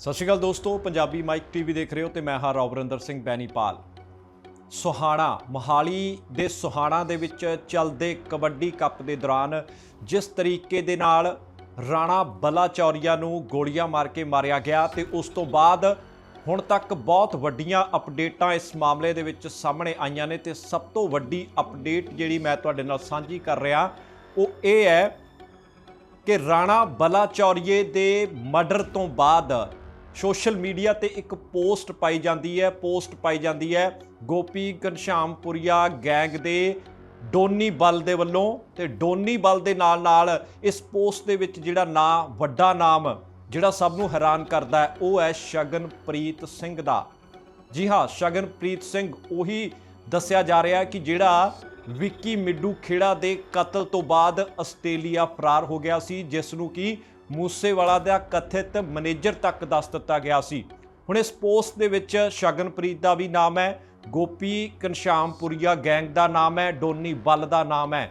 ਸਤਿ ਸ਼੍ਰੀ ਅਕਾਲ ਦੋਸਤੋ, Punjabi mic TV ਦੇਖ ਰਹੇ ਹੋ ਤੇ ਮੈਂ ਹਾਂ ਰੌਬਰਿੰਦਰ ਸਿੰਘ ਬੈਨੀਪਾਲ। ਸੁਹਾਣਾ, ਮੋਹਾਲੀ ਦੇ ਸੁਹਾਣਾ ਦੇ ਵਿੱਚ ਚੱਲਦੇ ਕਬੱਡੀ ਕੱਪ ਦੇ ਦੌਰਾਨ ਜਿਸ ਤਰੀਕੇ ਦੇ ਨਾਲ ਰਾਣਾ ਬਲਾਚੌਰੀਆ ਨੂੰ ਗੋਲੀਆਂ ਮਾਰ ਕੇ ਮਾਰਿਆ ਗਿਆ ਤੇ ਉਸ ਤੋਂ ਬਾਅਦ ਹੁਣ ਤੱਕ ਬਹੁਤ ਵੱਡੀਆਂ ਅਪਡੇਟਾਂ ਇਸ ਮਾਮਲੇ ਦੇ ਵਿੱਚ ਸਾਹਮਣੇ ਆਈਆਂ ਨੇ ਤੇ ਸਭ ਤੋਂ ਵੱਡੀ ਅਪਡੇਟ ਜਿਹੜੀ ਮੈਂ ਤੁਹਾਡੇ ਨਾਲ ਸਾਂਝੀ ਕਰ ਰਿਹਾ, ਉਹ ਇਹ ਹੈ ਕਿ ਰਾਣਾ ਬਲਾਚੌਰੀਏ ਦੇ ਮਰਡਰ ਤੋਂ ਬਾਅਦ ਸੋਸ਼ਲ ਮੀਡੀਆ ਤੇ ਇੱਕ ਪੋਸਟ ਪਾਈ ਜਾਂਦੀ ਹੈ, ਪੋਸਟ ਪਾਈ ਜਾਂਦੀ ਹੈ ਗੋਪੀ ਘਨਸ਼ਾਮਪੁਰੀਆ ਗੈਂਗ ਦੇ ਡੋਨੀ ਬਲ ਦੇ ਵੱਲੋਂ ਤੇ ਡੋਨੀ ਬਲ ਦੇ ਨਾਲ ਨਾਲ ਇਸ ਪੋਸਟ ਦੇ ਵਿੱਚ ਜਿਹੜਾ ਨਾਂ, ਵੱਡਾ ਨਾਮ ਜਿਹੜਾ ਸਭ ਨੂੰ ਹੈਰਾਨ ਕਰਦਾ ਹੈ, ਉਹ ਹੈ ਸ਼ਗਨਪ੍ਰੀਤ ਸਿੰਘ ਦਾ। ਜੀ ਹਾਂ, ਸ਼ਗਨਪ੍ਰੀਤ ਸਿੰਘ ਉਹੀ ਦੱਸਿਆ ਜਾ ਰਿਹਾ ਕਿ ਜਿਹੜਾ ਵਿੱਕੀ ਮਿੱਡੂ ਖੇੜਾ ਦੇ ਕਤਲ ਤੋਂ ਬਾਅਦ ਆਸਟ੍ਰੇਲੀਆ ਫਰਾਰ ਹੋ ਗਿਆ ਸੀ, ਜਿਸ ਨੂੰ ਕਿ ਮੂਸੇਵਾਲਾ ਦਾ ਕਥਿਤ ਮੈਨੇਜਰ ਤੱਕ ਦੱਸ ਦਿੱਤਾ ਗਿਆ ਸੀ। ਹੁਣ ਇਸ ਪੋਸਟ ਦੇ ਵਿੱਚ ਸ਼ਗਨਪ੍ਰੀਤ ਦਾ ਵੀ ਨਾਮ ਹੈ, ਗੋਪੀ ਕਨਸ਼ਾਮਪੁਰੀਆ ਗੈਂਗ ਦਾ ਨਾਮ ਹੈ, ਡੋਨੀ ਬੱਲ ਦਾ ਨਾਮ ਹੈ।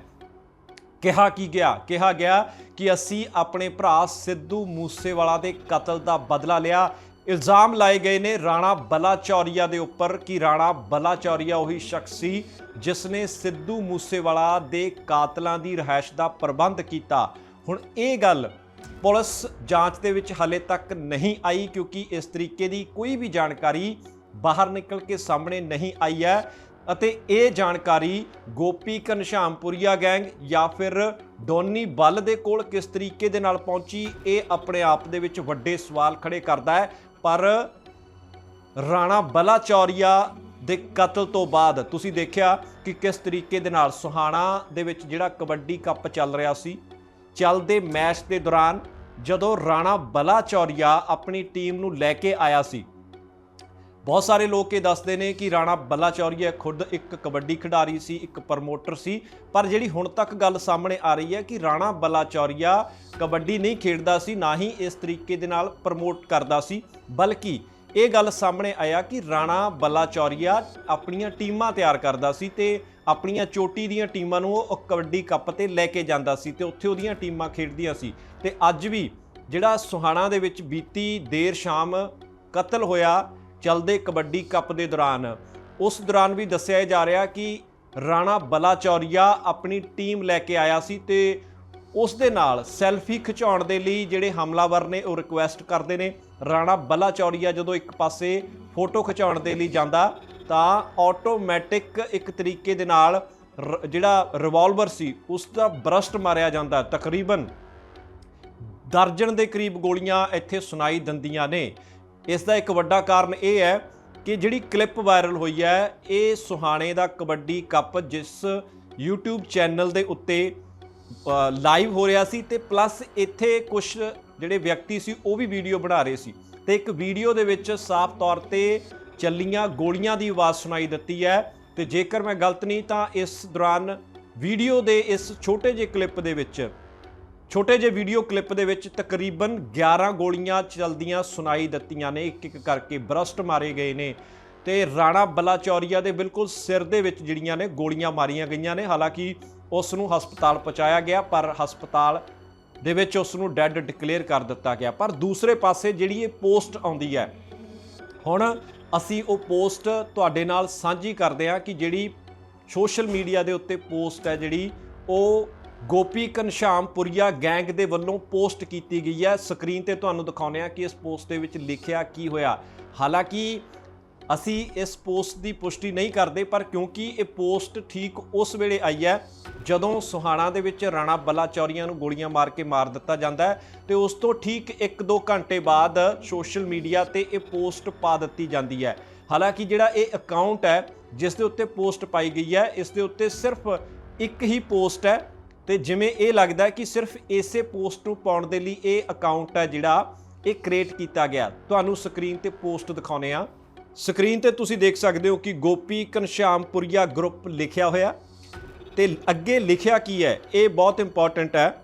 ਕਿਹਾ ਕੀ ਗਿਆ? ਕਿਹਾ ਗਿਆ ਕਿ ਅਸੀਂ ਆਪਣੇ ਭਰਾ ਸਿੱਧੂ ਮੂਸੇਵਾਲਾ ਦੇ ਕਤਲ ਦਾ ਬਦਲਾ ਲਿਆ। ਇਲਜ਼ਾਮ ਲਾਏ ਗਏ ਨੇ ਰਾਣਾ ਬਲਾਚੌਰੀਆ ਦੇ ਉੱਪਰ ਕਿ ਰਾਣਾ ਬਲਾਚੌਰੀਆ ਉਹੀ ਸ਼ਖਸ ਸੀ ਜਿਸ ਨੇ ਸਿੱਧੂ ਮੂਸੇਵਾਲਾ ਦੇ ਕਾਤਲਾਂ ਦੀ ਰਹਿائش ਦਾ ਪ੍ਰਬੰਧ ਕੀਤਾ। ਹੁਣ ਇਹ ਗੱਲ ਪੁਲਿਸ ਜਾਂਚ ਦੇ ਵਿੱਚ ਹਾਲੇ ਤੱਕ ਨਹੀਂ ਆਈ ਕਿਉਂਕਿ ਇਸ ਤਰੀਕੇ ਦੀ ਕੋਈ ਵੀ ਜਾਣਕਾਰੀ ਬਾਹਰ ਨਿਕਲ ਕੇ ਸਾਹਮਣੇ ਨਹੀਂ ਆਈ ਹੈ ਅਤੇ ਇਹ ਜਾਣਕਾਰੀ ਗੋਪੀ ਘਨਸ਼ਾਮਪੁਰੀਆ ਗੈਂਗ ਜਾਂ ਫਿਰ ਡੋਨੀ ਬੱਲ ਦੇ ਕੋਲ ਕਿਸ ਤਰੀਕੇ ਦੇ ਨਾਲ ਪਹੁੰਚੀ, ਇਹ ਆਪਣੇ ਆਪ ਦੇ ਵਿੱਚ ਵੱਡੇ ਸਵਾਲ ਖੜੇ ਕਰਦਾ ਹੈ। ਪਰ ਰਾਣਾ ਬਲਾਚੌਰੀਆ ਦੇ ਕਤਲ ਤੋਂ ਬਾਅਦ ਤੁਸੀਂ ਦੇਖਿਆ ਕਿ ਕਿਸ ਤਰੀਕੇ ਦੇ ਨਾਲ ਸੁਹਾਣਾ ਦੇ ਵਿੱਚ ਜਿਹੜਾ ਕਬੱਡੀ ਕੱਪ ਚੱਲ ਰਿਹਾ ਸੀ? ਚੱਲਦੇ ਮੈਚ ਦੇ ਦੌਰਾਨ ਜਦੋਂ ਰਾਣਾ ਬਲਾਚੌਰੀਆ ਆਪਣੀ ਟੀਮ ਨੂੰ ਲੈ ਕੇ ਆਇਆ ਸੀ। ਬਹੁਤ ਸਾਰੇ ਲੋਕ ਇਹ ਦੱਸਦੇ ਨੇ ਕਿ ਰਾਣਾ ਬਲਾਚੌਰੀਆ ਖੁਦ ਇੱਕ ਕਬੱਡੀ ਖਿਡਾਰੀ ਸੀ, ਇੱਕ ਪ੍ਰਮੋਟਰ ਸੀ। ਪਰ ਜਿਹੜੀ ਹੁਣ ਤੱਕ ਗੱਲ ਸਾਹਮਣੇ ਆ ਰਹੀ ਹੈ ਕਿ ਰਾਣਾ ਬਲਾਚੌਰੀਆ ਕਬੱਡੀ ਨਹੀਂ ਖੇਡਦਾ ਸੀ, ਨਾ ਹੀ ਇਸ ਤਰੀਕੇ ਦੇ ਨਾਲ ਪ੍ਰਮੋਟ ਕਰਦਾ ਸੀ। ਬਲਕਿ ਇਹ ਗੱਲ ਸਾਹਮਣੇ ਆਇਆ ਕਿ ਰਾਣਾ ਬਲਾਚੌਰੀਆ ਆਪਣੀਆਂ ਟੀਮਾਂ ਤਿਆਰ ਕਰਦਾ ਸੀ ਤੇ ਆਪਣੀਆਂ ਚੋਟੀ ਦੀਆਂ ਟੀਮਾਂ ਨੂੰ ਉਹ ਕਬੱਡੀ ਕੱਪ ਤੇ ਲੈ ਕੇ ਜਾਂਦਾ ਸੀ ਤੇ ਉੱਥੇ ਉਹਦੀਆਂ ਟੀਮਾਂ ਖੇਡਦੀਆਂ ਸੀ। ਤੇ ਅੱਜ ਵੀ ਜਿਹੜਾ ਸੁਹਾਣਾ ਦੇ ਵਿੱਚ ਬੀਤੀ ਦੇਰ ਸ਼ਾਮ ਕਤਲ ਹੋਇਆ ਚਲਦੇ ਕਬੱਡੀ ਕੱਪ ਦੇ ਦੌਰਾਨ, ਉਸ ਦੌਰਾਨ ਵੀ ਦੱਸਿਆ ਜਾ ਰਿਹਾ ਕਿ ਰਾਣਾ ਬਲਾਚੌਰੀਆ ਆਪਣੀ ਟੀਮ ਲੈ ਕੇ ਆਇਆ ਸੀ ਤੇ ਉਸ ਦੇ ਨਾਲ ਸੈਲਫੀ ਖਿਚਾਉਣ ਦੇ ਲਈ ਜਿਹੜੇ ਹਮਲਾਵਰ ਨੇ ਉਹ ਰਿਕੁਐਸਟ ਕਰਦੇ ਨੇ। ਰਾਣਾ ਬਲਾਚੌਰੀਆ ਜਦੋਂ ਇੱਕ ਪਾਸੇ ਫੋਟੋ ਖਿਚਾਉਣ ਦੇ ਲਈ ਜਾਂਦਾ ਤਾਂ ਆਟੋਮੈਟਿਕ ਇੱਕ ਤਰੀਕੇ ਦੇ ਨਾਲ ਰ- ਜਿਹੜਾ ਰਿਵਾਲਵਰ ਸੀ, ਉਸ ਦਾ ਬਰਸਟ ਮਾਰਿਆ ਜਾਂਦਾ ਤਕਰੀਬਨ ਦਰਜਨ ਦੇ ਕਰੀਬ ਗੋਲੀਆਂ ਇੱਥੇ ਸੁਣਾਈ ਦਿੰਦੀਆਂ ਨੇ। ਇਸ ਦਾ ਇੱਕ ਵੱਡਾ ਕਾਰਨ ਇਹ ਹੈ ਕਿ ਜਿਹੜੀ ਕਲਿੱਪ ਵਾਇਰਲ ਹੋਈ ਹੈ, ਇਹ ਸੁਹਾਣੇ ਦਾ ਕਬੱਡੀ ਕੱਪ ਜਿਸ YouTube ਚੈਨਲ ਦੇ ਉੱਤੇ ਲਾਈਵ ਹੋ ਰਿਹਾ ਸੀ ਤੇ ਪਲੱਸ ਇੱਥੇ ਕੁਝ ਜਿਹੜੇ ਵਿਅਕਤੀ ਸੀ, ਉਹ ਵੀ ਵੀਡੀਓ ਬਣਾ ਰਹੇ ਸੀ। ਤੇ ਇੱਕ ਵੀਡੀਓ ਦੇ ਵਿੱਚ ਸਾਫ਼ ਤੌਰ ਤੇ ਚੱਲੀਆਂ ਗੋਲੀਆਂ ਦੀ ਆਵਾਜ਼ ਸੁਣਾਈ ਦਿੱਤੀ ਹੈ ਤੇ ਜੇਕਰ ਮੈਂ ਗਲਤ ਨਹੀਂ ਤਾਂ ਇਸ ਦੌਰਾਨ ਵੀਡੀਓ ਦੇ ਇਸ ਛੋਟੇ ਜਿਹੇ ਕਲਿੱਪ ਦੇ ਵਿੱਚ, ਛੋਟੇ ਜਿਹੇ ਵੀਡੀਓ ਕਲਿੱਪ ਦੇ ਵਿੱਚ ਤਕਰੀਬਨ 11 ਗੋਲੀਆਂ ਚਲਦੀਆਂ ਸੁਣਾਈ ਦਿੱਤੀਆਂ ਨੇ ਇੱਕ ਇੱਕ ਕਰਕੇ ਬਰਸਟ ਮਾਰੇ ਗਏ ਨੇ ਤੇ ਰਾਣਾ ਬਲਾਚੌਰੀਆ ਦੇ ਬਿਲਕੁਲ ਸਿਰ ਦੇ ਵਿੱਚ ਜਿਹੜੀਆਂ ਨੇ ਗੋਲੀਆਂ ਮਾਰੀਆਂ ਗਈਆਂ ਨੇ। ਹਾਲਾਂਕਿ ਉਸ ਨੂੰ ਹਸਪਤਾਲ ਪਹੁੰਚਾਇਆ ਗਿਆ, ਪਰ ਹਸਪਤਾਲ ਦੇ ਵਿੱਚ ਉਸ ਨੂੰ ਡੈੱਡ ਡਿਕਲੇਅਰ ਕਰ ਦਿੱਤਾ ਗਿਆ। ਪਰ ਦੂਸਰੇ ਪਾਸੇ ਜਿਹੜੀ ਇਹ ਪੋਸਟ ਆਉਂਦੀ ਹੈ, ਹੁਣ ਅਸੀਂ ਉਹ ਪੋਸਟ ਤੁਹਾਡੇ ਨਾਲ ਸਾਂਝੀ ਕਰਦੇ ਹਾਂ ਕਿ ਜਿਹੜੀ ਸੋਸ਼ਲ ਮੀਡੀਆ ਦੇ ਉੱਤੇ ਪੋਸਟ ਹੈ ਜਿਹੜੀ, ਉਹ ਗੋਪੀ ਘਨਸ਼ਾਮਪੁਰੀਆ ਗੈਂਗ ਦੇ ਵੱਲੋਂ ਪੋਸਟ ਕੀਤੀ ਗਈ ਹੈ। ਸਕਰੀਨ ਤੇ ਤੁਹਾਨੂੰ ਦਿਖਾਉਂਦੇ ਹਾਂ ਕਿ ਇਸ ਪੋਸਟ ਦੇ ਵਿੱਚ ਲਿਖਿਆ ਕੀ ਹੋਇਆ। ਹਾਲਾਂਕਿ ਅਸੀਂ ਇਸ ਪੋਸਟ ਦੀ ਪੁਸ਼ਟੀ ਨਹੀਂ ਕਰਦੇ, ਪਰ ਕਿਉਂਕਿ ਇਹ ਪੋਸਟ ਠੀਕ ਉਸ ਵੇਲੇ ਆਈ ਹੈ ਜਦੋਂ ਸੁਹਾਣਾ ਦੇ ਵਿੱਚ ਰਾਣਾ ਬਲਾਚੌਰੀਆਂ ਨੂੰ ਗੋਲੀਆਂ ਮਾਰ ਕੇ ਮਾਰ ਦਿੱਤਾ ਜਾਂਦਾ ਹੈ ਤੇ ਉਸ ਤੋਂ ਠੀਕ 1-2 ਘੰਟੇ ਬਾਅਦ ਸੋਸ਼ਲ ਮੀਡੀਆ ਤੇ ਇਹ ਪੋਸਟ ਪਾ ਦਿੱਤੀ ਜਾਂਦੀ ਹੈ। ਹਾਲਾਂਕਿ ਜਿਹੜਾ ਇਹ ਅਕਾਊਂਟ ਹੈ, ਜਿਸ ਦੇ ਉੱਤੇ ਪੋਸਟ ਪਾਈ ਗਈ ਹੈ, ਇਸ ਦੇ ਉੱਤੇ ਸਿਰਫ ਇੱਕ ਹੀ ਪੋਸਟ ਹੈ ਤੇ ਜਿਵੇਂ ਇਹ ਲੱਗਦਾ ਹੈ ਕਿ ਸਿਰਫ ਇਸੇ ਪੋਸਟ ਨੂੰ ਪਾਉਣ ਦੇ ਲਈ ਇਹ ਅਕਾਊਂਟ ਹੈ ਜਿਹੜਾ ਇਹ ਕ੍ਰੀਏਟ ਕੀਤਾ ਗਿਆ। ਤੁਹਾਨੂੰ ਸਕਰੀਨ ਤੇ ਪੋਸਟ ਦਿਖਾਉਨੇ ਆ ਸਕਰੀਨ ਤੇ ਤੁਸੀਂ ਦੇਖ ਸਕਦੇ ਹੋ ਕਿ ਗੋਪੀ ਘਨਸ਼ਾਮਪੁਰੀਆ ਗਰੁੱਪ ਲਿਖਿਆ ਹੋਇਆ ਤੇ ਅੱਗੇ ਲਿਖਿਆ ਕੀ ਹੈ, ਇਹ ਬਹੁਤ ਇੰਪੋਰਟੈਂਟ ਹੈ।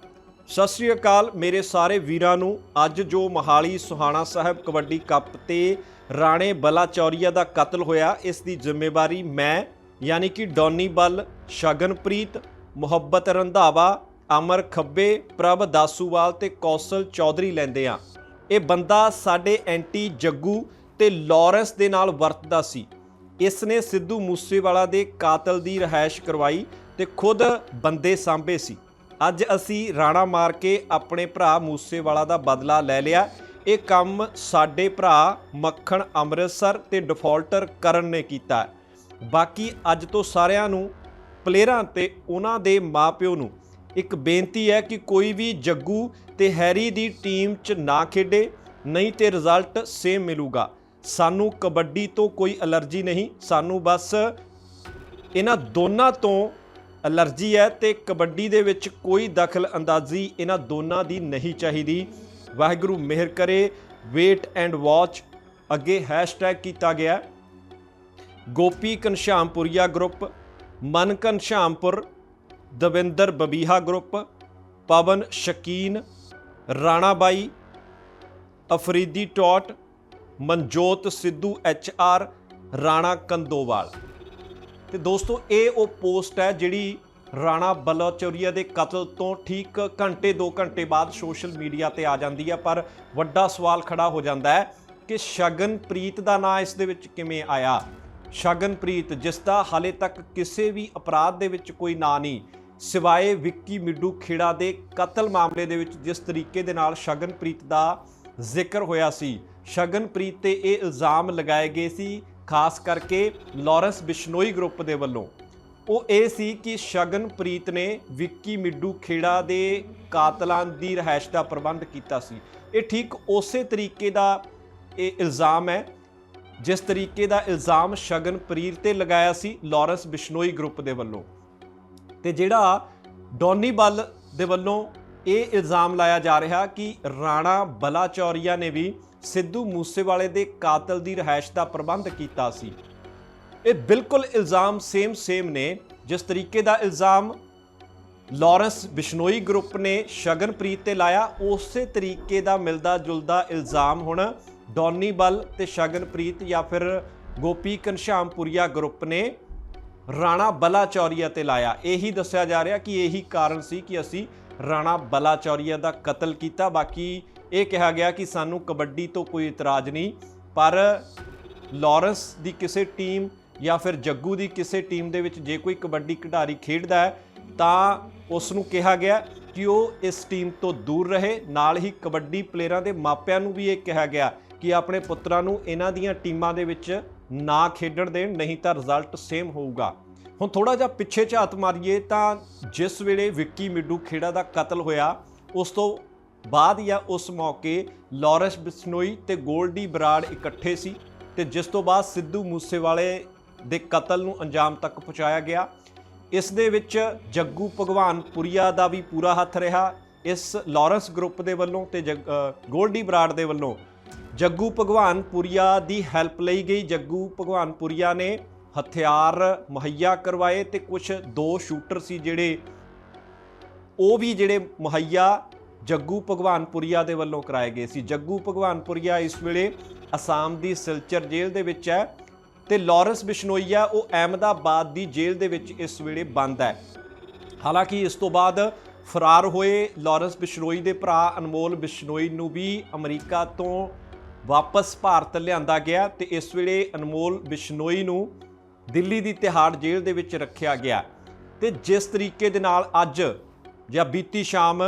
ਸਤਿ ਸ੍ਰੀ ਅਕਾਲ, ਮੇਰੇ ਸਾਰੇ ਵੀਰਾਂ ਨੂੰ। ਅੱਜ ਜੋ ਮੋਹਾਲੀ ਸੁਹਾਣਾ ਸਾਹਿਬ ਕਬੱਡੀ ਕੱਪ ਤੇ ਰਾਣੇ ਬਲਾਚੌਰੀਆ ਦਾ ਕਤਲ ਹੋਇਆ, ਇਸ ਦੀ ਜ਼ਿੰਮੇਵਾਰੀ ਮੈਂ, ਯਾਨੀ ਕਿ ਡੌਨੀ ਬੱਲ, ਸ਼ਗਨਪ੍ਰੀਤ, ਮੁਹੱਬਤ ਰੰਧਾਵਾ, ਅਮਰ ਖੱਬੇ, ਪ੍ਰਭ ਦਾਸੂਵਾਲ ਤੇ ਕੌਸਲ ਚੌਧਰੀ ਲੈਂਦੇ ਆ ਇਹ ਬੰਦਾ ਸਾਡੇ ਐਂਟੀ ਜੱਗੂ ਤੇ ਲਾਰੈਂਸ ਦੇ ਨਾਲ ਵਰਤਦਾ ਸੀ। ਇਸ ਨੇ ਸਿੱਧੂ ਮੂਸੇਵਾਲਾ ਦੇ ਕਾਤਲ ਦੀ ਰਿਹਾਇਸ਼ ਕਰਵਾਈ ਤੇ ਖੁਦ ਬੰਦੇ ਸਾਂਭੇ ਸੀ। ਅੱਜ ਅਸੀਂ ਰਾਣਾ ਮਾਰ ਕੇ ਆਪਣੇ ਭਰਾ ਮੂਸੇਵਾਲਾ ਦਾ ਬਦਲਾ ਲੈ ਲਿਆ। ਇਹ ਕੰਮ ਸਾਡੇ ਭਰਾ ਮੱਖਣ ਅੰਮ੍ਰਿਤਸਰ ਤੇ ਡਿਫਾਲਟਰ ਕਰਨ ਨੇ ਕੀਤਾ ਬਾਕੀ ਅੱਜ ਤੋਂ ਸਾਰਿਆਂ ਨੂੰ, ਪਲੇਅਰਾਂ ਤੇ ਉਹਨਾਂ ਦੇ ਮਾਪਿਓ ਨੂੰ ਇੱਕ ਬੇਨਤੀ ਹੈ ਕਿ ਕੋਈ ਵੀ ਜੱਗੂ ਤੇ ਹੈਰੀ ਦੀ ਟੀਮ 'ਚ ਨਾ ਖੇਡੇ, ਨਹੀਂ ਤੇ ਰਿਜ਼ਲਟ ਸੇਮ ਮਿਲੂਗਾ। ਸਾਨੂੰ ਕਬੱਡੀ ਤੋਂ ਕੋਈ ਅਲਰਜੀ ਨਹੀਂ, ਸਾਨੂੰ ਬਸ ਇਹਨਾਂ ਦੋਨਾਂ ਤੋਂ ਅਲਰਜੀ ਹੈ ਤੇ ਕਬੱਡੀ ਦੇ ਵਿੱਚ ਕੋਈ ਦਖਲ ਅੰਦਾਜ਼ੀ ਇਹਨਾਂ ਦੋਨਾਂ ਦੀ ਨਹੀਂ ਚਾਹੀਦੀ। ਵਾਹਿਗੁਰੂ ਮਿਹਰ ਕਰੇ ਵੇਟ ਐਂਡ ਵਾਚ ਅੱਗੇ ਹੈਸ਼ਟੈਗ ਕੀਤਾ ਗਿਆ। ਗੋਪੀ ਘਨਸ਼ਾਮਪੁਰੀਆ ਗਰੁੱਪ ਮਨ ਘਨਸ਼ਾਮਪੁਰ ਦਵਿੰਦਰ ਬਬੀਹਾ ਗਰੁੱਪ ਪਵਨ ਸ਼ਕੀਨ, ਰਾਣਾ ਬਾਈ, ਅਫਰੀਦੀ ਟੋਟ ਮਨਜੋਤ ਸਿੱਧੂ ਐਚ ਆਰ, ਰਾਣਾ ਕੰਦੋਵਾਲ। ਤੇ ਦੋਸਤੋ, ਇਹ ਉਹ ਪੋਸਟ ਹੈ ਜਿਹੜੀ ਰਾਣਾ ਬਲੋਚੌਰੀਆ ਦੇ ਕਤਲ ਤੋਂ ਠੀਕ ਘੰਟੇ 2 ਘੰਟੇ ਬਾਅਦ ਸੋਸ਼ਲ ਮੀਡੀਆ ਤੇ ਆ ਜਾਂਦੀ ਹੈ, ਪਰ ਵੱਡਾ ਸਵਾਲ ਖੜਾ ਹੋ ਜਾਂਦਾ ਹੈ ਕਿ ਸ਼ਗਨਪ੍ਰੀਤ ਦਾ ਨਾਂ ਇਸ ਦੇ ਵਿੱਚ ਕਿਵੇਂ ਆਇਆ? ਸ਼ਗਨਪ੍ਰੀਤ, ਜਿਸ ਦਾ ਹਾਲੇ ਤੱਕ ਕਿਸੇ ਵੀ ਅਪਰਾਧ ਦੇ ਵਿੱਚ ਕੋਈ ਨਾਂ ਨਹੀਂ, ਸਿਵਾਏ ਵਿੱਕੀ ਮਿੱਡੂ ਖੇੜਾ ਦੇ ਕਤਲ ਮਾਮਲੇ ਦੇ ਵਿੱਚ ਜਿਸ ਤਰੀਕੇ ਦੇ ਨਾਲ ਸ਼ਗਨਪ੍ਰੀਤ ਦਾ ਜ਼ਿਕਰ ਹੋਇਆ ਸੀ ਸ਼ਗਨਪ੍ਰੀਤ ਤੇ ਇਹ ਇਲਜ਼ਾਮ ਲਗਾਏ ਗਏ ਸੀ, ਖਾਸ ਕਰਕੇ ਲਾਰੈਂਸ ਬਿਸ਼ਨੋਈ ਗਰੁੱਪ ਦੇ ਵੱਲੋਂ। ਉਹ ਇਹ ਸੀ ਕਿ ਸ਼ਗਨਪ੍ਰੀਤ ਨੇ ਵਿੱਕੀ ਮਿੱਡੂ ਖੇੜਾ ਦੇ ਕਾਤਲਾਂ ਦੀ ਰਹਿائش ਦਾ ਪ੍ਰਬੰਧ ਕੀਤਾ ਸੀ। ਇਹ ਠੀਕ ਉਸੇ ਤਰੀਕੇ ਦਾ ਇਹ ਇਲਜ਼ਾਮ ਹੈ, ਜਿਸ ਤਰੀਕੇ ਦਾ ਇਲਜ਼ਾਮ ਸ਼ਗਨਪ੍ਰੀਤ ਤੇ ਲਗਾਇਆ ਸੀ ਲਾਰੈਂਸ ਬਿਸ਼ਨੋਈ ਗਰੁੱਪ ਦੇ ਵੱਲੋਂ। ਤੇ ਜਿਹੜਾ ਡੋਨੀ ਬੱਲ ਦੇ ਵੱਲੋਂ ਇਹ ਇਲਜ਼ਾਮ ਲਾਇਆ ਜਾ ਰਿਹਾ ਕਿ ਰਾਣਾ ਬਲਾਚੌਰੀਆ ਨੇ ਵੀ ਸਿੱਧੂ ਮੂਸੇਵਾਲੇ ਦੇ ਕਾਤਲ ਦੀ ਰਹਿائش ਦਾ ਪ੍ਰਬੰਧ ਕੀਤਾ ਸੀ। ਇਹ ਬਿਲਕੁਲ ਇਲਜ਼ਾਮ ਸੇਮ ਸੇਮ ਨੇ। ਜਿਸ ਤਰੀਕੇ ਦਾ ਇਲਜ਼ਾਮ ਲਾਰੈਂਸ ਬਿਸ਼ਨੋਈ ਗਰੁੱਪ ਨੇ ਸ਼ਗਨਪ੍ਰੀਤ ਤੇ ਲਾਇਆ, ਉਸੇ ਤਰੀਕੇ ਦਾ ਮਿਲਦਾ ਜੁਲਦਾ ਇਲਜ਼ਾਮ ਹੁਣ ਡੌਨੀ ਬਲ ਤੇ ਸ਼ਗਨਪ੍ਰੀਤ ਜਾਂ ਫਿਰ ਗੋਪੀ ਕਨਸ਼ਾਮਪੁਰੀਆ ਗਰੁੱਪ ਨੇ ਰਾਣਾ ਬਲਾਚੌਰੀਆ ਤੇ ਲਾਇਆ। ਇਹੀ ਦੱਸਿਆ ਜਾ ਰਿਹਾ ਕਿ ਇਹੀ ਕਾਰਨ ਸੀ ਕਿ ਅਸੀਂ ਰਾਣਾ ਬਲਾਚੌਰੀਆ ਦਾ ਕਤਲ ਕੀਤਾ। ਬਾਕੀ ਇਹ ਕਿਹਾ ਗਿਆ ਕਿ ਸਾਨੂੰ ਕਬੱਡੀ ਤੋਂ ਕੋਈ ਇਤਰਾਜ਼ ਨਹੀਂ, ਪਰ ਲਾਰੈਂਸ ਦੀ ਕਿਸੇ ਟੀਮ ਜਾਂ ਫਿਰ ਜੱਗੂ ਦੀ ਕਿਸੇ ਟੀਮ ਦੇ ਵਿੱਚ ਜੇ ਕੋਈ ਕਬੱਡੀ ਖਿਡਾਰੀ ਖੇਡਦਾ ਹੈ, ਤਾਂ ਉਸ ਨੂੰ ਕਿਹਾ ਗਿਆ ਕਿ ਉਹ ਇਸ ਟੀਮ ਤੋਂ ਦੂਰ ਰਹੇ। ਨਾਲ ਹੀ ਕਬੱਡੀ ਪਲੇਅਰਾਂ ਦੇ ਮਾਪਿਆਂ ਨੂੰ ਵੀ ਇਹ ਕਿਹਾ ਗਿਆ ਕਿ ਆਪਣੇ ਪੁੱਤਰਾਂ ਨੂੰ ਇਹਨਾਂ ਦੀਆਂ ਟੀਮਾਂ ਦੇ ਵਿੱਚ ਨਾ ਖੇਡਣ ਦੇਣ, ਨਹੀਂ ਤਾਂ ਰਿਜ਼ਲਟ ਸੇਮ ਹੋਊਗਾ। ਹੁਣ ਥੋੜਾ ਜਿਹਾ ਪਿੱਛੇ ਝਾਤ ਮਾਰੀਏ ਤਾਂ ਜਿਸ ਵੇਲੇ ਵਿੱਕੀ ਮਿੱਡੂ ਖੇੜਾ ਦਾ ਕਤਲ ਹੋਇਆ, ਉਸ ਤੋਂ ਬਾਅਦ ਜਾਂ ਉਸ ਮੌਕੇ ਲਾਰੈਂਸ ਬਿਸਨੋਈ ਤੇ ਗੋਲਡੀ ਬਰਾੜ ਇਕੱਠੇ ਸੀ ਤੇ ਜਿਸ ਤੋਂ ਬਾਅਦ ਸਿੱਧੂ ਮੂਸੇਵਾਲੇ ਦੇ ਕਤਲ ਨੂੰ ਅੰਜਾਮ ਤੱਕ ਪਹੁੰਚਾਇਆ ਗਿਆ। ਇਸ ਦੇ ਵਿੱਚ ਜੱਗੂ ਭਗਵਾਨ ਪੁਰੀਆ ਦਾ ਵੀ ਪੂਰਾ ਹੱਥ ਰਿਹਾ। ਇਸ ਲਾਰੈਂਸ ਗਰੁੱਪ ਦੇ ਵੱਲੋਂ ਤੇ ਜਗ- ਗੋਲਡੀ ਬਰਾੜ ਦੇ ਵੱਲੋਂ ਜੱਗੂ ਭਗਵਾਨ ਪੁਰੀਆ ਦੀ ਹੈਲਪ ਲਈ ਗਈ। ਜੱਗੂ ਭਗਵਾਨ ਪੁਰੀਆ ਨੇ ਹਥਿਆਰ ਮੁਹੱਈਆ ਕਰਵਾਏ ਤੇ ਕੁਝ ਦੋ ਸ਼ੂਟਰ ਸੀ ਜਿਹੜੇ ਉਹ ਵੀ ਜਿਹੜੇ ਮੁਹੱਈਆ ਜੱਗੂ ਭਗਵਾਨਪੁਰੀਆ ਦੇ ਵੱਲੋਂ ਕਰਾਏ ਗਏ ਸੀ। ਜੱਗੂ ਭਗਵਾਨਪੁਰੀਆ ਇਸ ਵੇਲੇ ਅਸਾਮ ਦੀ ਸਿਲਚਰ ਜੇਲ੍ਹ ਦੇ ਵਿੱਚ ਹੈ ਤੇ ਲਾਰੈਂਸ ਬਿਸ਼ਨੋਈਆ, ਉਹ ਅਹਿਮਦਾਬਾਦ ਦੀ ਜੇਲ੍ਹ ਦੇ ਵਿੱਚ ਇਸ ਵੇਲੇ ਬੰਦ ਹੈ। ਹਾਲਾਂਕਿ ਇਸ ਤੋਂ ਬਾਅਦ ਫਰਾਰ ਹੋਏ ਲਾਰੈਂਸ ਬਿਸ਼ਨੋਈ ਦੇ ਭਰਾ ਅਨਮੋਲ ਬਿਸ਼ਨੋਈ ਨੂੰ ਵੀ ਅਮਰੀਕਾ ਤੋਂ ਵਾਪਸ ਭਾਰਤ ਲਿਆਂਦਾ ਗਿਆ ਤੇ ਇਸ ਵੇਲੇ ਅਨਮੋਲ ਬਿਸ਼ਨੋਈ ਨੂੰ ਦਿੱਲੀ ਦੀ ਤਿਹਾੜ ਜੇਲ੍ਹ ਦੇ ਵਿੱਚ ਰੱਖਿਆ ਗਿਆ। ਤੇ ਜਿਸ ਤਰੀਕੇ ਦੇ ਨਾਲ ਅੱਜ ਜਾਂ ਬੀਤੀ ਸ਼ਾਮ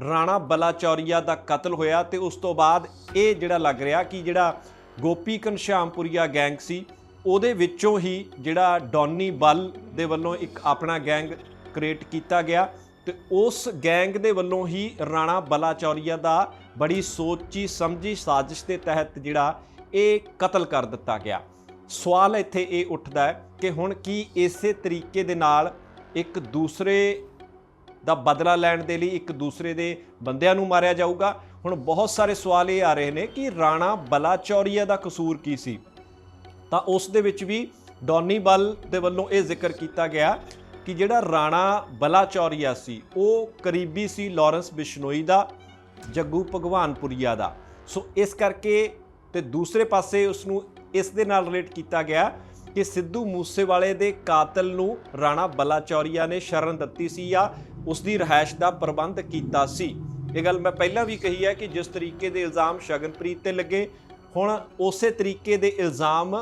ਰਾਣਾ ਬਲਾਚੌਰੀਆ ਦਾ ਕਤਲ ਹੋਇਆ ਤੇ ਉਸ ਤੋਂ ਬਾਅਦ ਇਹ ਜਿਹੜਾ ਲੱਗ ਰਿਹਾ ਕਿ ਜਿਹੜਾ ਗੋਪੀ ਘਨਸ਼ਾਮਪੁਰੀਆ ਗੈਂਗ ਸੀ, ਉਹਦੇ ਵਿੱਚੋਂ ਹੀ ਜਿਹੜਾ ਡੌਨੀ ਬਲ ਦੇ ਵੱਲੋਂ ਇੱਕ ਆਪਣਾ ਗੈਂਗ ਕ੍ਰੀਏਟ ਕੀਤਾ ਗਿਆ ਤੇ ਉਸ ਗੈਂਗ ਦੇ ਵੱਲੋਂ ਹੀ ਰਾਣਾ ਬਲਾਚੌਰੀਆ ਦਾ ਬੜੀ ਸੋਚੀ ਸਮਝੀ ਸਾਜ਼ਿਸ਼ ਦੇ ਤਹਿਤ ਜਿਹੜਾ ਇਹ ਕਤਲ ਕਰ ਦਿੱਤਾ ਗਿਆ। ਸਵਾਲ ਇੱਥੇ ਇਹ ਉੱਠਦਾ ਹੈ ਕਿ ਹੁਣ ਕੀ ਇਸੇ ਤਰੀਕੇ ਦੇ ਨਾਲ ਇੱਕ ਦੂਸਰੇ ਦਾ ਬਦਲਾ ਲੈਣ ਦੇ ਲਈ ਇੱਕ ਦੂਸਰੇ ਦੇ ਬੰਦਿਆਂ ਨੂੰ ਮਾਰਿਆ ਜਾਊਗਾ। ਹੁਣ ਬਹੁਤ ਸਾਰੇ ਸਵਾਲ ਇਹ ਆ ਰਹੇ ਨੇ ਕਿ ਰਾਣਾ ਬਲਾਚੌਰੀਆ ਦਾ ਕਸੂਰ ਕੀ ਸੀ? ਤਾਂ ਉਸ ਦੇ ਵਿੱਚ ਵੀ ਡੌਨੀ ਬਲ ਦੇ ਵੱਲੋਂ ਇਹ ਜ਼ਿਕਰ ਕੀਤਾ ਗਿਆ ਕਿ ਜਿਹੜਾ ਰਾਣਾ ਬਲਾਚੌਰੀਆ ਸੀ, ਉਹ ਕਰੀਬੀ ਸੀ ਲਾਰੈਂਸ ਬਿਸ਼ਨੋਈ ਦਾ, ਜੱਗੂ ਭਗਵਾਨਪੁਰੀਆ ਦਾ। ਸੋ ਇਸ ਕਰਕੇ ਤੇ ਦੂਸਰੇ ਪਾਸੇ ਉਸ ਨੂੰ ਇਸ ਦੇ ਨਾਲ ਰਿਲੇਟ ਕੀਤਾ ਗਿਆ ਕਿ ਸਿੱਧੂ ਮੂਸੇਵਾਲੇ ਦੇ ਕਾਤਲ ਨੂੰ ਰਾਣਾ ਬਲਾਚੌਰੀਆ ਨੇ ਸ਼ਰਨ ਦਿੱਤੀ ਸੀ ਜਾਂ ਉਸ ਦੀ ਰਹਿائش ਦਾ ਪ੍ਰਬੰਧ ਕੀਤਾ ਸੀ। ਇਹ ਗੱਲ ਮੈਂ ਪਹਿਲਾਂ ਵੀ ਕਹੀ ਹੈ ਕਿ ਜਿਸ ਤਰੀਕੇ ਦੇ ਇਲਜ਼ਾਮ ਸ਼ਗਨਪ੍ਰੀਤ ਤੇ ਲੱਗੇ, ਹੁਣ ਉਸੇ ਤਰੀਕੇ ਦੇ ਇਲਜ਼ਾਮ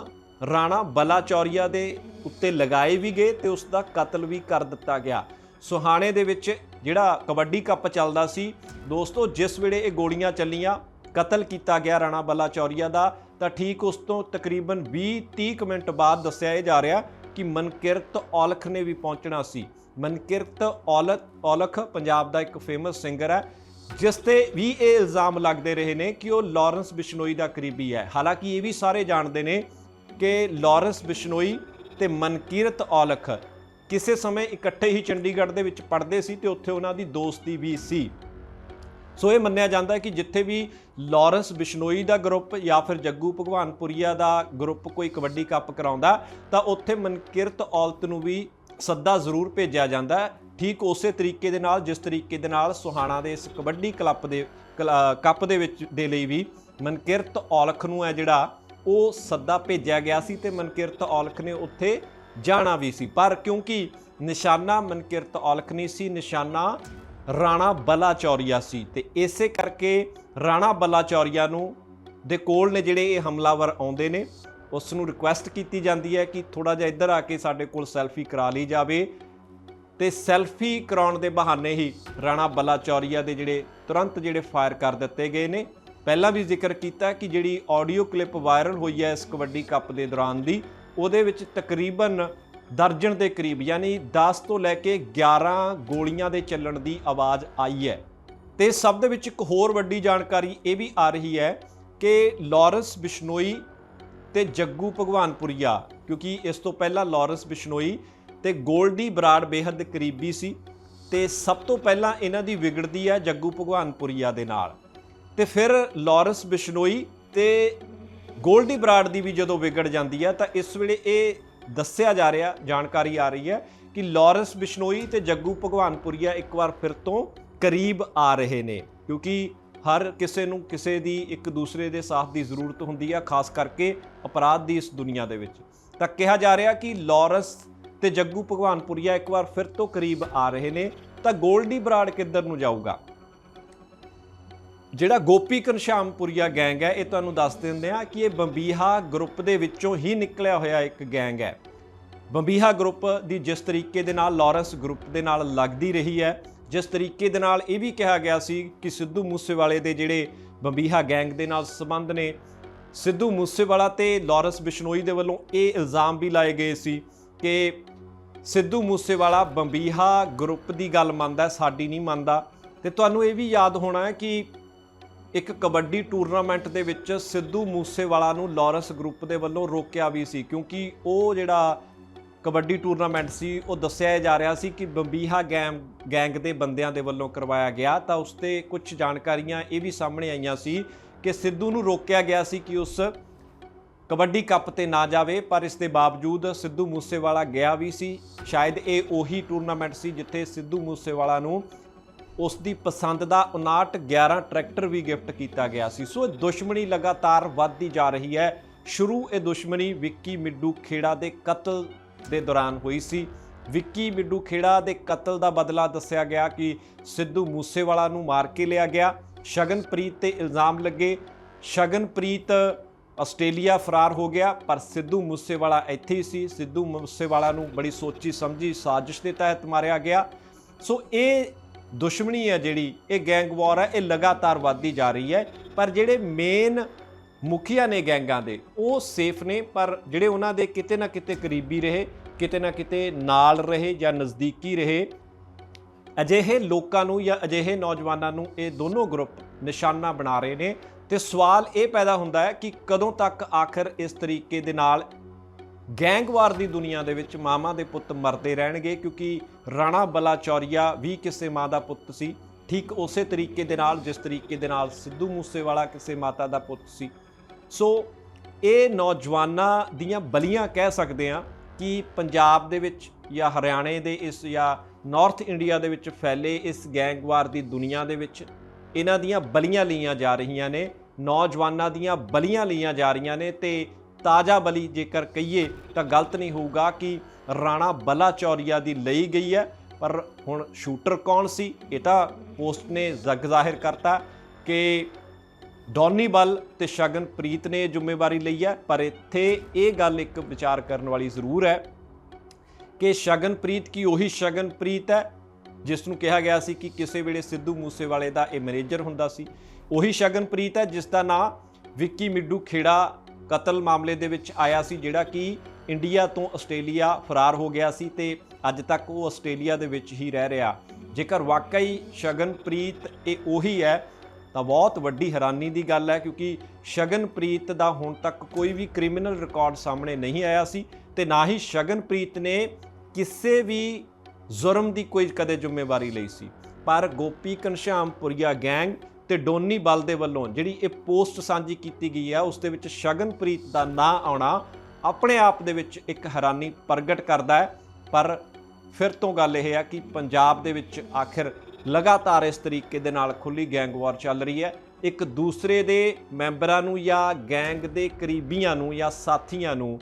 ਰਾਣਾ ਬਲਾਚੌਰੀਆ ਦੇ ਉੱਤੇ ਲਗਾਏ ਵੀ ਗਏ ਤੇ ਉਸ ਦਾ ਕਤਲ ਵੀ ਕਰ ਦਿੱਤਾ ਗਿਆ। ਸੁਹਾਣੇ ਦੇ ਵਿੱਚ ਜਿਹੜਾ ਕਬੱਡੀ ਕੱਪ ਚੱਲਦਾ ਸੀ, ਦੋਸਤੋ ਜਿਸ ਵੇਲੇ ਇਹ ਗੋਲੀਆਂ ਚੱਲੀਆਂ, ਕਤਲ ਕੀਤਾ ਗਿਆ ਰਾਣਾ ਬਲਾਚੌਰੀਆ ਦਾ, ਤਾਂ ਠੀਕ ਉਸ ਤੋਂ ਤਕਰੀਬਨ 20 30 ਮਿੰਟ ਬਾਅਦ ਦੱਸਿਆ ਇਹ ਜਾ ਰਿਹਾ ਕਿ ਮਨਕਿਰਤ ਔਲਖ ਨੇ ਵੀ ਪਹੁੰਚਣਾ ਸੀ। ਮਨਕਿਰਤ ਔਲਤ ਔਲਖ ਪੰਜਾਬ ਦਾ ਇੱਕ ਫੇਮਸ ਸਿੰਗਰ ਹੈ, ਜਿਸ ਤੇ ਵੀ ਇਹ ਇਲਜ਼ਾਮ ਲੱਗਦੇ ਰਹੇ ਨੇ ਕਿ ਉਹ ਲਾਰੈਂਸ ਬਿਸ਼ਨੋਈ ਦਾ ਕਰੀਬੀ ਹੈ। ਹਾਲਾਂਕਿ ਇਹ ਵੀ ਸਾਰੇ ਜਾਣਦੇ ਨੇ ਕਿ ਲਾਰੈਂਸ ਬਿਸ਼ਨੋਈ ਤੇ ਮਨਕਿਰਤ ਔਲਖ ਕਿਸੇ ਸਮੇਂ ਇਕੱਠੇ ਹੀ ਚੰਡੀਗੜ੍ਹ ਦੇ ਵਿੱਚ ਪੜ੍ਹਦੇ ਸੀ ਤੇ ਉੱਥੇ ਉਹਨਾਂ ਦੀ ਦੋਸਤੀ ਵੀ ਸੀ। ਸੋ ਇਹ ਮੰਨਿਆ ਜਾਂਦਾ ਹੈ ਕਿ ਜਿੱਥੇ ਵੀ ਲਾਰੈਂਸ ਬਿਸ਼ਨੋਈ ਦਾ ਗਰੁੱਪ ਜਾਂ ਫਿਰ ਜੱਗੂ ਭਗਵਾਨਪੁਰੀਆ ਦਾ ਗਰੁੱਪ ਕੋਈ ਕਬੱਡੀ ਕੱਪ ਕਰਾਉਂਦਾ, ਤਾਂ ਉੱਥੇ ਮਨਕਿਰਤ ਔਲਤ ਨੂੰ ਵੀ ਸੱਦਾ ਜ਼ਰੂਰ ਭੇਜਿਆ ਜਾਂਦਾ ਹੈ। ਠੀਕ ਉਸੇ ਤਰੀਕੇ ਦੇ ਨਾਲ, ਜਿਸ ਤਰੀਕੇ ਦੇ ਨਾਲ ਸੁਹਾਣਾ ਦੇ ਇਸ ਕਬੱਡੀ ਕਲੱਬ ਦੇ, ਕਲ- ਕੱਪ ਦੇ ਵਿੱਚ, ਦੇ ਲਈ ਵੀ ਮਨਕਿਰਤ ਔਲਖ ਨੂੰ ਹੈ ਜਿਹੜਾ ਉਹ ਸੱਦਾ ਭੇਜਿਆ ਗਿਆ ਸੀ ਤੇ ਮਨਕਿਰਤ ਔਲਖ ਨੇ ਉੱਥੇ ਜਾਣਾ ਵੀ ਸੀ। ਪਰ ਕਿਉਂਕਿ ਨਿਸ਼ਾਨਾ ਮਨਕਿਰਤ ਔਲਖ ਨਹੀਂ ਸੀ, ਨਿਸ਼ਾਨਾ ਰਾਣਾ ਬਲਾਚੌਰੀਆ ਸੀ ਤੇ ਇਸੇ ਕਰਕੇ ਰਾਣਾ ਬਲਾਚੌਰੀਆ ਨੂੰ ਦੇ ਕੋਲ ਨੇ ਜਿਹੜੇ ਇਹ ਹਮਲਾਵਰ ਆਉਂਦੇ ਨੇ। ਉਸ ਨੂੰ ਰਿਕੁਐਸਟ ਕੀਤੀ ਜਾਂਦੀ ਹੈ ਕਿ ਥੋੜਾ ਜਿਹਾ ਇੱਧਰ ਆ ਕੇ ਸਾਡੇ ਕੋਲ ਸੈਲਫੀ ਕਰਾ ਲਈ ਜਾਵੇ। ਤੇ ਸੈਲਫੀ ਕਰਾਉਣ ਦੇ ਬਹਾਨੇ ਹੀ ਰਾਣਾ ਬਲਾਚੌਰੀਆ ਦੇ ਜਿਹੜੇ ਤੁਰੰਤ ਜਿਹੜੇ ਫਾਇਰ ਕਰ ਦਿੱਤੇ ਗਏ ਨੇ। ਪਹਿਲਾਂ ਵੀ ਜ਼ਿਕਰ ਕੀਤਾ ਕਿ ਜਿਹੜੀ ਆਡੀਓ ਕਲਿੱਪ ਵਾਇਰਲ ਹੋਈ ਹੈ ਇਸ ਕਬੱਡੀ ਕੱਪ ਦੇ ਦੌਰਾਨ ਦੀ, ਉਹਦੇ ਵਿੱਚ ਤਕਰੀਬਨ ਦਰਜਨ ਦੇ ਕਰੀਬ ਯਾਨੀ 10 ਤੋਂ ਲੈ ਕੇ 11 ਗੋਲੀਆਂ ਦੇ ਚੱਲਣ ਦੀ ਆਵਾਜ਼ ਆਈ ਹੈ। ਤੇ ਸਭ ਦੇ ਵਿੱਚ ਇੱਕ ਹੋਰ ਵੱਡੀ ਜਾਣਕਾਰੀ ਇਹ ਵੀ ਆ ਰਹੀ ਹੈ ਕਿ ਲਾਰੈਂਸ ਬਿਸ਼ਨੋਈ ਤੇ ਜੱਗੂ ਭਗਵਾਨਪੁਰੀਆ, ਕਿਉਂਕਿ ਇਸ ਤੋਂ ਪਹਿਲਾਂ ਲਾਰੈਂਸ ਬਿਸ਼ਨੋਈ ਤੇ ਗੋਲਡੀ ਬਰਾੜ ਬੇਹੱਦ ਕਰੀਬੀ ਸੀ ਤੇ ਸਭ ਤੋਂ ਪਹਿਲਾਂ ਇਹਨਾਂ ਦੀ ਵਿਗੜਦੀ ਹੈ ਜੱਗੂ ਭਗਵਾਨਪੁਰੀਆ ਦੇ ਨਾਲ। ਤੇ ਫਿਰ ਲਾਰੈਂਸ ਬਿਸ਼ਨੋਈ ਤੇ ਗੋਲਡੀ ਬਰਾੜ ਦੀ ਵੀ ਜਦੋਂ ਵਿਗੜ ਜਾਂਦੀ ਹੈ ਤਾਂ ਇਸ ਵੇਲੇ ਇਹ ਦੱਸਿਆ ਜਾ ਰਿਹਾ, ਜਾਣਕਾਰੀ ਆ ਰਹੀ ਹੈ ਕਿ ਲਾਰੈਂਸ ਬਿਸ਼ਨੋਈ ਤੇ ਜੱਗੂ ਭਗਵਾਨਪੁਰੀਆ ਇੱਕ ਵਾਰ ਫਿਰ ਤੋਂ ਕਰੀਬ ਆ ਰਹੇ ਨੇ, ਕਿਉਂਕਿ ਹਰ ਕਿਸੇ ਨੂੰ ਕਿਸੇ ਦੀ ਇੱਕ ਦੂਸਰੇ ਦੇ ਸਾਥ ਦੀ ਜ਼ਰੂਰਤ ਹੁੰਦੀ ਆ, ਖਾਸ ਕਰਕੇ ਅਪਰਾਧ ਦੀ ਇਸ ਦੁਨੀਆ ਦੇ ਵਿੱਚ। ਤਾਂ ਕਿਹਾ ਜਾ ਰਿਹਾ ਕਿ ਲਾਰੈਂਸ ਤੇ ਜੱਗੂ ਭਗਵਾਨਪੁਰੀਆ ਇੱਕ ਵਾਰ ਫਿਰ ਤੋਂ ਕਰੀਬ ਆ ਰਹੇ ਨੇ, ਤਾਂ ਗੋਲਡੀ ਬਰਾੜ ਕਿੱਧਰ ਨੂੰ ਜਾਊਗਾ? ਜਿਹੜਾ ਗੋਪੀ ਘਨਸ਼ਾਮਪੁਰੀਆ ਗੈਂਗ ਹੈ, ਇਹ ਤੁਹਾਨੂੰ ਦੱਸ ਦਿੰਦੇ ਆ ਕਿ ਇਹ ਬੰਬੀਹਾ ਗਰੁੱਪ ਦੇ ਵਿੱਚੋਂ ਹੀ ਨਿਕਲਿਆ ਹੋਇਆ ਇੱਕ ਗੈਂਗ ਹੈ। ਬੰਬੀਹਾ ਗਰੁੱਪ ਦੀ ਜਿਸ ਤਰੀਕੇ ਦੇ ਨਾਲ ਲਾਰੈਂਸ ਗਰੁੱਪ ਦੇ ਨਾਲ ਲੱਗਦੀ ਰਹੀ ਹੈ ਜਿਸ ਤਰੀਕੇ ਦੇ ਨਾਲ ਇਹ ਵੀ ਕਿਹਾ ਗਿਆ ਸੀ ਕਿ ਸਿੱਧੂ ਮੂਸੇਵਾਲੇ ਦੇ ਜਿਹੜੇ ਬੰਬੀਹਾ ਗੈਂਗ ਦੇ ਨਾਲ ਸੰਬੰਧ ਨੇ, ਸਿੱਧੂ ਮੂਸੇਵਾਲਾ ਤੇ ਲਾਰੈਂਸ ਬਿਸ਼ਨੋਈ ਦੇ ਵੱਲੋਂ ਇਹ ਇਲਜ਼ਾਮ ਵੀ ਲਾਏ ਗਏ ਸੀ ਕਿ ਸਿੱਧੂ ਮੂਸੇਵਾਲਾ ਬੰਬੀਹਾ ਗਰੁੱਪ ਦੀ ਗੱਲ ਮੰਨਦਾ, ਸਾਡੀ ਨਹੀਂ ਮੰਨਦਾ ਤੇ ਤੁਹਾਨੂੰ ਇਹ ਵੀ ਯਾਦ ਹੋਣਾ ਹੈ ਕਿ ਇੱਕ ਕਬੱਡੀ ਟੂਰਨਾਮੈਂਟ ਦੇ ਵਿੱਚ ਸਿੱਧੂ ਮੂਸੇਵਾਲਾ ਨੂੰ ਲਾਰੈਂਸ ਗਰੁੱਪ ਦੇ ਵੱਲੋਂ ਰੋਕਿਆ ਵੀ ਸੀ ਕਿਉਂਕਿ ਉਹ ਜਿਹੜਾ ਕਬੱਡੀ ਟੂਰਨਾਮੈਂਟ ਸੀ, ਉਹ ਦੱਸਿਆ ਜਾ ਰਿਹਾ ਸੀ ਕਿ ਬੰਬੀਹਾ ਗੈਂਗ ਗੈਂਗ ਦੇ ਬੰਦਿਆਂ ਦੇ ਵੱਲੋਂ ਕਰਵਾਇਆ ਗਿਆ, ਤਾਂ ਉਸ ਤੇ ਕੁਝ ਜਾਣਕਾਰੀਆਂ ਇਹ ਵੀ ਸਾਹਮਣੇ ਆਈਆਂ ਸੀ ਕਿ ਸਿੱਧੂ ਨੂੰ ਰੋਕਿਆ ਗਿਆ ਸੀ ਕਿ ਉਸ ਕਬੱਡੀ ਕੱਪ ਤੇ ਨਾ ਜਾਵੇ, ਪਰ ਇਸ ਦੇ ਬਾਵਜੂਦ ਸਿੱਧੂ ਮੂਸੇਵਾਲਾ ਗਿਆ ਵੀ ਸੀ। ਸ਼ਾਇਦ ਇਹ ਉਹੀ ਟੂਰਨਾਮੈਂਟ ਸੀ ਜਿੱਥੇ ਸਿੱਧੂ ਮੂਸੇਵਾਲਾ ਨੂੰ ਉਸ ਦੀ ਪਸੰਦ ਦਾ 59 11 ਟਰੈਕਟਰ ਵੀ ਗਿਫਟ ਕੀਤਾ ਗਿਆ ਸੀ। ਸੋ ਇਹ ਦੁਸ਼ਮਣੀ ਲਗਾਤਾਰ ਵੱਧਦੀ ਜਾ ਰਹੀ ਹੈ। ਸ਼ੁਰੂ ਇਹ ਦੁਸ਼ਮਣੀ ਵਿੱਕੀ ਮਿੱਡੂ ਖੇੜਾ ਦੇ ਕਤਲ ਦੇ ਦੌਰਾਨ ਹੋਈ ਸੀ। ਵਿੱਕੀ ਮਿੱਡੂ ਖੇੜਾ ਦੇ ਕਤਲ ਦਾ ਬਦਲਾ ਦੱਸਿਆ ਗਿਆ ਕਿ ਸਿੱਧੂ ਮੂਸੇਵਾਲਾ ਨੂੰ ਮਾਰ ਕੇ ਲਿਆ ਗਿਆ। ਸ਼ਗਨਪ੍ਰੀਤ ਤੇ ਇਲਜ਼ਾਮ ਲੱਗੇ। ਸ਼ਗਨਪ੍ਰੀਤ ਆਸਟ੍ਰੇਲੀਆ ਫਰਾਰ ਹੋ ਗਿਆ, ਪਰ ਸਿੱਧੂ ਮੂਸੇਵਾਲਾ ਇੱਥੇ ਹੀ ਸੀ। ਸਿੱਧੂ ਮੂਸੇਵਾਲਾ ਨੂੰ ਬੜੀ ਸੋਚੀ ਸਮਝੀ ਸਾਜ਼ਿਸ਼ ਦੇ ਤਹਿਤ ਮਾਰਿਆ ਗਿਆ। ਸੋ ਇਹ ਦੁਸ਼ਮਣੀ ਹੈ ਜਿਹੜੀ, ਇਹ ਗੈਂਗ ਵਾਰ ਹੈ, ਇਹ ਲਗਾਤਾਰ ਵੱਧਦੀ ਜਾ ਰਹੀ ਹੈ। ਪਰ ਜਿਹੜੇ ਮੇਨ ਮੁਖੀਆ ਨੇ ਗੈਂਗਾਂ ਦੇ। ਉਹ ਸੇਫ ਨੇ, ਪਰ ਜਿਹੜੇ ਉਹਨਾਂ ਦੇ ਕਿਤੇ ਨਾ ਕਿਤੇ ਕਰੀਬੀ ਰਹੇ, ਕਿਤੇ ਨਾ ਕਿਤੇ ਨਾਲ ਰਹੇ ਜਾਂ ਨਜ਼ਦੀਕੀ ਰਹੇ, ਅਜਿਹੇ ਲੋਕਾਂ ਨੂੰ ਜਾਂ ਅਜਿਹੇ ਨੌਜਵਾਨਾਂ ਨੂੰ ਇਹ ਦੋਨੋਂ ਗਰੁੱਪ ਨਿਸ਼ਾਨਾ ਬਣਾ ਰਹੇ ਨੇ। ਤੇ ਸਵਾਲ ਇਹ ਪੈਦਾ ਹੁੰਦਾ ਹੈ ਕਿ ਕਦੋਂ ਤੱਕ ਆਖਰ ਇਸ ਤਰੀਕੇ ਦੇ ਨਾਲ ਗੈਂਗਵਾਰ ਦੀ ਦੁਨੀਆ ਦੇ ਵਿੱਚ ਮਾਮਾ ਦੇ ਪੁੱਤ ਮਰਦੇ ਰਹਿਣਗੇ? ਕਿਉਂਕਿ ਰਾਣਾ ਬਲਾਚੌਰੀਆ ਵੀ ਕਿਸੇ ਮਾਂ ਦਾ ਪੁੱਤ ਸੀ। ਠੀਕ ਉਸੇ ਤਰੀਕੇ ਦੇ ਨਾਲ, ਜਿਸ ਤਰੀਕੇ ਦੇ ਨਾਲ ਸਿੱਧੂ ਮੂਸੇਵਾਲਾ ਕਿਸੇ ਮਾਤਾ ਦਾ ਪੁੱਤ ਸੀ। ਸੋ ਇਹ ਨੌਜਵਾਨਾਂ ਦੀਆਂ ਬਲੀਆਂ ਕਹਿ ਸਕਦੇ ਆ ਕਿ ਪੰਜਾਬ ਦੇ ਵਿੱਚ ਜਾਂ ਹਰਿਆਣੇ ਦੇ ਇਸ ਜਾਂ ਨਾਰਥ ਇੰਡੀਆ ਦੇ ਵਿੱਚ ਫੈਲੇ ਇਸ ਗੈਂਗਵਾਰ ਦੀ ਦੁਨੀਆ ਦੇ ਵਿੱਚ ਇਹਨਾਂ ਦੀਆਂ ਬਲੀਆਂ ਲਈਆਂ ਜਾ ਰਹੀਆਂ ਨੇ, ਨੌਜਵਾਨਾਂ ਦੀਆਂ ਬਲੀਆਂ ਲਈਆਂ ਜਾ ਰਹੀਆਂ ਨੇ ਤੇ ਤਾਜ਼ਾ ਬਲੀ ਜੇਕਰ ਕਹੀਏ ਤਾਂ ਗਲਤ ਨਹੀਂ ਹੋਊਗਾ ਕਿ ਰਾਣਾ ਬਲਾਚੌਰੀਆ ਦੀ ਲਈ ਗਈ ਹੈ, ਪਰ ਹੁਣ ਸ਼ੂਟਰ ਕੌਣ ਸੀ? ਇਹ ਤਾਂ ਪੋਸਟ ਨੇ ਜ਼ਗ ਜ਼ਾਹਿਰ ਕਰਤਾ ਕਿ ਡੌਨੀ ਬਲ ਤੇ ਸ਼ਗਨਪ੍ਰੀਤ ਨੇ ਇਹ ਜ਼ਿੰਮੇਵਾਰੀ ਲਈ ਹੈ, ਪਰ ਇੱਥੇ ਇਹ ਗੱਲ ਇੱਕ ਵਿਚਾਰ ਕਰਨ ਵਾਲੀ ਜ਼ਰੂਰ ਹੈ ਕਿ ਸ਼ਗਨਪ੍ਰੀਤ ਕੀ ਉਹੀ ਸ਼ਗਨਪ੍ਰੀਤ ਹੈ, ਜਿਸ ਨੂੰ ਕਿਹਾ ਗਿਆ ਸੀ ਕਿ ਕਿਸੇ ਵੇਲੇ ਸਿੱਧੂ ਮੂਸੇਵਾਲੇ ਦਾ ਇਹ ਮੈਨੇਜਰ ਹੁੰਦਾ ਸੀ। ਉਹੀ ਸ਼ਗਨਪ੍ਰੀਤ ਹੈ, ਜਿਸ ਦਾ ਨਾਂ ਵਿੱਕੀ ਮਿੱਡੂ ਖੇੜਾ ਕਤਲ ਮਾਮਲੇ ਦੇ ਵਿੱਚ ਆਇਆ ਸੀ, ਜਿਹੜਾ ਕਿ ਇੰਡੀਆ ਤੋਂ ਆਸਟ੍ਰੇਲੀਆ ਫਰਾਰ ਹੋ ਗਿਆ ਸੀ ਤੇ ਅੱਜ ਤੱਕ ਉਹ ਆਸਟ੍ਰੇਲੀਆ ਦੇ ਵਿੱਚ ਹੀ ਰਹਿ ਰਿਹਾ। ਜੇਕਰ ਵਾਕਈ ਸ਼ਗਨਪ੍ਰੀਤ ਇਹ ਉਹੀ ਹੈ ਤਾਂ ਬਹੁਤ ਵੱਡੀ ਹੈਰਾਨੀ ਦੀ ਗੱਲ ਹੈ ਕਿਉਂਕਿ ਸ਼ਗਨਪ੍ਰੀਤ ਦਾ ਹੁਣ ਤੱਕ ਕੋਈ ਵੀ ਕ੍ਰਿਮੀਨਲ ਰਿਕਾਰਡ ਸਾਹਮਣੇ ਨਹੀਂ ਆਇਆ ਸੀ ਤੇ ਨਾ ਹੀ ਸ਼ਗਨਪ੍ਰੀਤ ਨੇ ਕਿਸੇ ਵੀ ਜ਼ੁਰਮ ਦੀ ਕੋਈ ਕਦੇ ਜ਼ਿੰਮੇਵਾਰੀ ਲਈ ਸੀ। ਪਰ ਗੋਪੀ ਘਨਸ਼ਿਆਮਪੁਰੀਆ ਗੈਂਗ ਤੇ ਡੋਨੀ ਬਲ ਦੇ ਵੱਲੋਂ ਜਿਹੜੀ ਇਹ ਪੋਸਟ ਸਾਂਝੀ ਕੀਤੀ ਗਈ ਹੈ, ਉਸ ਦੇ ਵਿੱਚ ਸ਼ਗਨਪ੍ਰੀਤ ਦਾ ਨਾਂ ਆਉਣਾ ਆਪਣੇ ਆਪ ਦੇ ਵਿੱਚ ਇੱਕ ਹੈਰਾਨੀ ਪ੍ਰਗਟ ਕਰਦਾ ਹੈ। ਪਰ ਫਿਰ ਤੋਂ ਗੱਲ ਇਹ ਹੈ ਕਿ ਪੰਜਾਬ ਦੇ ਵਿੱਚ ਆਖਿਰ ਲਗਾਤਾਰ ਇਸ ਤਰੀਕੇ ਦੇ ਨਾਲ ਖੁੱਲੀ ਗੈਂਗਵਾਰ ਚੱਲ ਰਹੀ ਹੈ। ਇੱਕ ਦੂਸਰੇ ਦੇ ਮੈਂਬਰਾਂ ਨੂੰ ਜਾਂ ਗੈਂਗ ਦੇ ਕਰੀਬੀਆਂ ਨੂੰ ਜਾਂ ਸਾਥੀਆਂ ਨੂੰ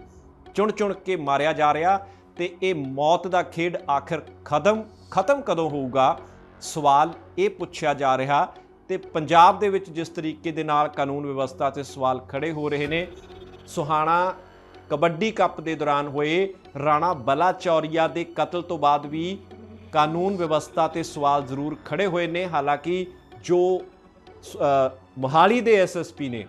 ਚੁਣ-ਚੁਣ ਕੇ ਮਾਰਿਆ ਜਾ ਰਿਹਾ ਤੇ ਇਹ ਮੌਤ ਦਾ ਖੇਡ ਆਖਿਰ ਖਤਮ ਖਤਮ ਕਦੋਂ ਹੋਊਗਾ? ਸਵਾਲ ਇਹ ਪੁੱਛਿਆ ਜਾ ਰਿਹਾ ਤੇ ਪੰਜਾਬ ਦੇ ਵਿੱਚ ਜਿਸ ਤਰੀਕੇ ਦੇ ਨਾਲ ਕਾਨੂੰਨ ਵਿਵਸਥਾ ਤੇ ਸਵਾਲ ਖੜੇ ਹੋ ਰਹੇ ਨੇ, ਸੁਹਾਣਾ ਕਬੱਡੀ ਕੱਪ ਦੇ ਦੌਰਾਨ ਹੋਏ ਰਾਣਾ ਬਲਾਚੌਰੀਆ ਦੇ ਕਤਲ ਤੋਂ ਬਾਅਦ ਵੀ ਕਾਨੂੰਨ ਵਿਵਸਥਾ ਤੇ ਸਵਾਲ ਜ਼ਰੂਰ ਖੜੇ ਹੋਏ ਨੇ। ਹਾਲਾਂਕਿ ਜੋ ਮੋਹਾਲੀ ਦੇ ਐਸਐਸਪੀ ਨੇ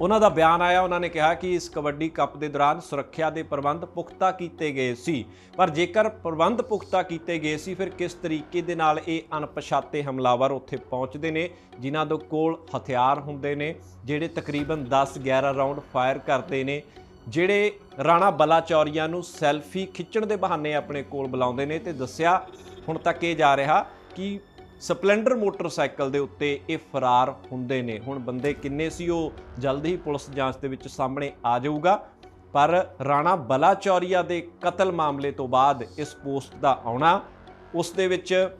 ਉਹਨਾਂ ਦਾ ਬਿਆਨ ਆਇਆ। ਉਹਨਾਂ ਨੇ ਕਿਹਾ ਕਿ ਇਸ ਕਬੱਡੀ ਕੱਪ ਦੇ ਦੌਰਾਨ ਸੁਰੱਖਿਆ ਦੇ ਪ੍ਰਬੰਧ ਪੁਖਤਾ ਕੀਤੇ ਗਏ ਸੀ। ਪਰ ਜੇਕਰ ਪ੍ਰਬੰਧ ਪੁਖਤਾ ਕੀਤੇ ਗਏ ਸੀ, ਫਿਰ ਕਿਸ ਤਰੀਕੇ ਦੇ ਨਾਲ ਇਹ ਅਣਪਛਾਤੇ ਹਮਲਾਵਰ ਉੱਥੇ ਪਹੁੰਚਦੇ ਨੇ, ਜਿਨ੍ਹਾਂ ਦੇ ਕੋਲ ਹਥਿਆਰ ਹੁੰਦੇ ਨੇ, ਜਿਹੜੇ ਤਕਰੀਬਨ 10-11 ਰਾਉਂਡ ਫਾਇਰ ਕਰਦੇ ਨੇ ਜਿਹੜੇ ਰਾਣਾ ਬਲਾਚੌਰੀਆ ਨੂੰ ਸੈਲਫੀ ਖਿੱਚਣ ਦੇ ਬਹਾਨੇ ਆਪਣੇ ਕੋਲ ਬੁਲਾਉਂਦੇ ਨੇ ਤੇ ਦੱਸਿਆ ਹੁਣ ਤੱਕ ਇਹ ਜਾ ਰਿਹਾ ਕਿ ਸਪਲੈਂਡਰ ਮੋਟਰਸਾਈਕਲ ਦੇ ਉੱਤੇ ਇਹ ਫਰਾਰ ਹੁੰਦੇ ਨੇ। ਹੁਣ ਬੰਦੇ ਕਿੰਨੇ ਸੀ ਉਹ ਜਲਦ ਹੀ ਪੁਲਿਸ ਜਾਂਚ ਦੇ ਵਿੱਚ ਸਾਹਮਣੇ ਆ ਜਾਊਗਾ। ਪਰ ਰਾਣਾ ਬਲਾਚੌਰੀਆ ਦੇ ਕਤਲ ਮਾਮਲੇ ਤੋਂ ਬਾਅਦ ਇਸ ਪੋਸਟ ਦਾ ਆਉਣਾ, ਉਸ ਦੇ ਵਿੱਚ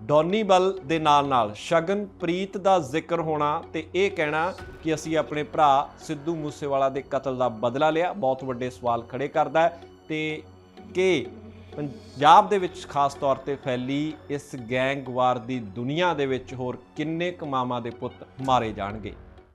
ਡੌਨੀ ਬਲ ਦੇ ਨਾਲ ਨਾਲ ਸ਼ਗਨਪ੍ਰੀਤ ਦਾ ਜ਼ਿਕਰ ਹੋਣਾ ਤੇ ਇਹ ਕਹਿਣਾ ਕਿ ਅਸੀਂ ਆਪਣੇ ਭਰਾ ਸਿੱਧੂ ਮੂਸੇਵਾਲਾ ਦੇ ਕਤਲ ਦਾ ਬਦਲਾ ਲਿਆ। ਬਹੁਤ ਵੱਡੇ ਸਵਾਲ ਖੜੇ ਕਰਦਾ ਹੈ ਤੇ ਕਿ ਪੰਜਾਬ ਦੇ ਵਿੱਚ ਖਾਸ ਤੌਰ ਤੇ ਫੈਲੀ ਇਸ ਗੈਂਗਵਾਰ ਦੀ ਦੁਨੀਆ ਦੇ ਵਿੱਚ ਹੋਰ ਕਿੰਨੇ ਕਮਾਵਾਂ ਦੇ ਪੁੱਤ ਮਾਰੇ ਜਾਣਗੇ?